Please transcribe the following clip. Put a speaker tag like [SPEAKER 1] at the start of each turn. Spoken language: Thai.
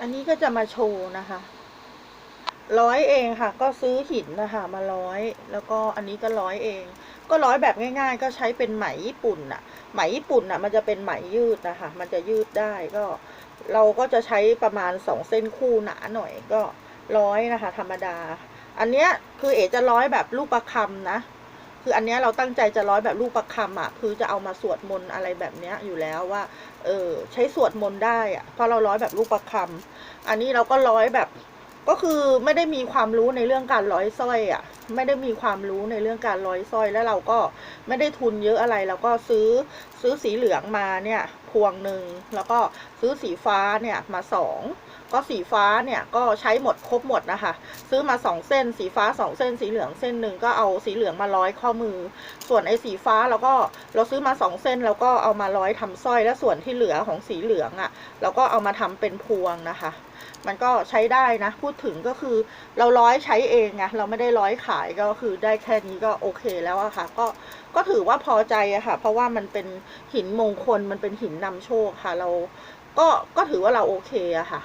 [SPEAKER 1] อันนี้ก็จะมาโชว์นะคะ ร้อยเองค่ะ ก็ซื้อหินนะคะ มาร้อย แล้วก็อันนี้ก็ร้อยเอง ก็ร้อยแบบง่าย ๆ ก็ใช้เป็นไหมญี่ปุ่นน่ะไหมญี่ปุ่นน่ะมันจะเป็นไหมยืดนะคะ มันจะยืดได้ก็ เราก็จะใช้ประมาณสองเส้นคู่หนาหน่อยก็ร้อยนะคะ ธรรมดา อันเนี้ยคือเอจะร้อยแบบลูกประคำนะ คืออันเนี้ยเราตั้งใจจะร้อยแบบลูกประคำอะ คือจะเอามาสวดมนต์อะไรแบบเนี้ยอยู่แล้วว่า เออใช้สวดมนต์ได้อะเพราะเราร้อยแบบลูกประคำอันนี้เราก็ร้อยแบบก็คือไม่ได้มีความรู้ในเรื่องการร้อยสร้อยอะ ไม่ได้มีความรู้ในเรื่องการร้อยสร้อย แล้วเราก็ไม่ได้ทุนเยอะอะไรเราก็ซื้อซื้อสีเหลืองมาเนี่ยพวงหนึ่งแล้วก็ซื้อสีฟ้าเนี่ยมาสองก็สีฟ้าเนี่ยก็ใช้หมดครบหมดนะคะ ซื้อมาสองเส้น สีฟ้าสองเส้น สีเหลืองเส้นหนึ่งก็เอาสีเหลืองมาร้อยข้อมือ ส่วนไอ้สีฟ้าเราก็เราซื้อมาสองเส้นเราก็เอามาร้อยทำสร้อย แล้วส่วนที่เหลือของสีเหลืองอะ่ะเราก็เอามาทำเป็นพวงนะคะ มันก็ใช้ได้นะ พูดถึงก็คือเราร้อยใช้เองไงเราไม่ได้ร้อยขายก็คือได้แค่นี้ก็โอเคแล้วอะค่ะ ก็ก็ถือว่าพอใจอะค่ะ เพราะว่ามันเป็นหินมงคลมันเป็นหินนำโชคค่ะ เราก็ก็ถือว่าเราโอเคอะค่ะ